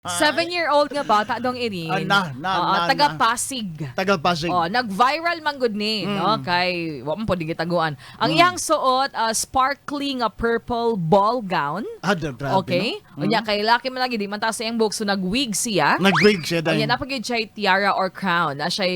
Seven-year-old nga bata dong Irin. Ah, na, na, Oo, na, taga na. Pasig. Tagal Pasig. Oh, nag-viral man gud ni, no, kay wa man pud gitaguan. Mm. Ang iyang suot ah, sparkling a purple ball gown. Ah, da- grabe, Okay? no? Unya kay laki man lagi di man ta sa iyang buhok so nag-wig siya. Nag-rig siya dahil. napagid siya tiara or crown, na siya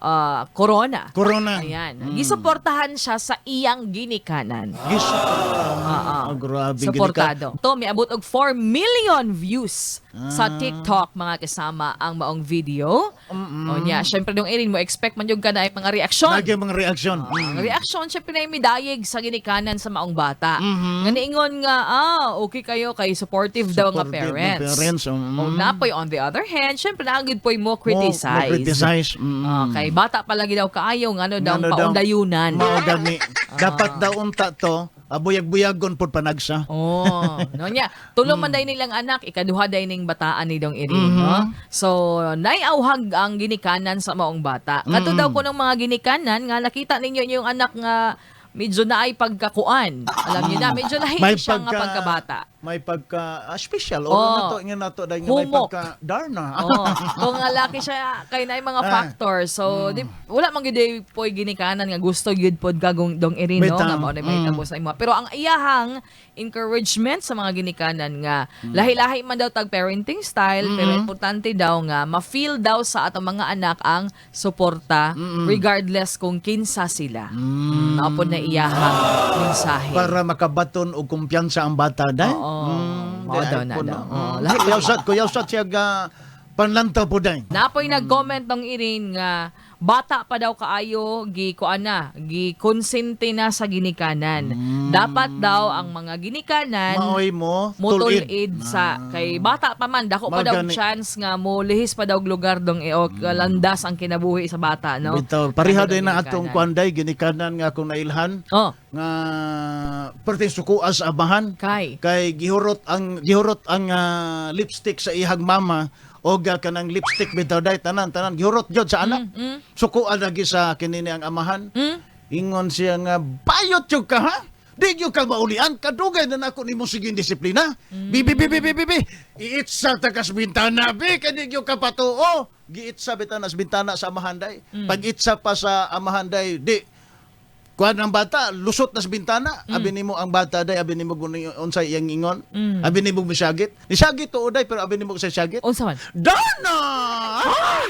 ah, corona. Corona. Ayan. Mm. Gisuportahan siya sa iyang ginikanan. Gis. Ah, Ah, grabe. Suportado. To may abot og 4 million views sa Ah. TikTok mga kasama ang maong video. O niya, syempre nung irin mo expect man yung ka na mga reaksyon. Lagi mga reaksyon. Ang reaksyon, syempre na midayeg sa ginikanan sa maong bata. Mhm. Nga niingon nga, ah, okay kayo, kay supportive, daw nga Supportive parents. parents, mm. O napoy, on the other hand, syempre naagid po'y mo Mo- criticize. mo-criticize. Mm. Ah, kay bata palagi daw kaayo, nga ano daw, paundayunan. Mao gani. Dapat daw unta to, abuyag-buyagon pod panagsa. Oh, no niya. Tulong man day nilang anak, ikaduha day ning bataan ni dong iri, no? So, naiawhag ang ginikanan sa maong bata. Kato daw ko ng mga ginikanan nga nakita ninyo yung anak nga medyo na ay pagkakuan. Alam niyo na, medyo lahi May siya nga pagka- pagkabata. May pagka ah, special. O Oh. nato nga nato dahil nga may Humok. pagka darna. Oh, kung nga laki siya kay na mga Ah. factors. So, di, wala man gyud po'y ginikanan nga gusto gyud pod gagong dong iri no nga mao na may Mm. tabos na imo. Pero ang iyahang encouragement sa mga ginikanan nga lahi-lahi man daw tag parenting style pero importante daw nga ma-feel daw sa atong mga anak ang suporta regardless kung kinsa sila. Mm. Mao pod na iyahang mensahe. Para makabaton og kumpiyansa ang bata dahil. Oo. Mm, Mao daw na daw. Oo, Mm. lahi- Kuyausat, kuyausat siya ga panlantaw po dahil. Napoy nag-comment ng Irin nga bata pa daw kaayo gi kuan na gi konsente na sa ginikanan. Dapat daw ang mga ginikanan Maoy mo, mutulid tulid. sa kay bata pa man dako pa daw Magani. chance nga mo lihis pa daw og lugar dong e o landas ang kinabuhi sa bata no. Bitaw, pariha Ano din na ginikanan. atong kwanday, ginikanan nga akong nailhan, Oh, nga perting sukuas amahan, kay. kay gihurot ang gihurot ang ah, lipstick sa ihang mama. O ga kanang lipstick bitaw day tanan tanan. Gihurot jud sa anak. Mm, sukuan lagi sa kinini ang amahan. Mm. ingon siya nga bayot jud ka ha? Di jud ka maulian. Kadugay na nako nimo siging disiplina. Bibi bibi bibi bibi iitsa ta kas bintana bi kadi jud ka patuo. Giitsa bitanas bintana sa amahan day. Pag itsa pa sa amahan day di Kuan ang bata, lusot na sa bintana. Abi nimo ang bata day, abi nimo guni unsay iyang ingon. Mm. Abi nimo misagit. Nisagit to uday pero abi nimo sa sagit. Unsa man? Dana! Ay!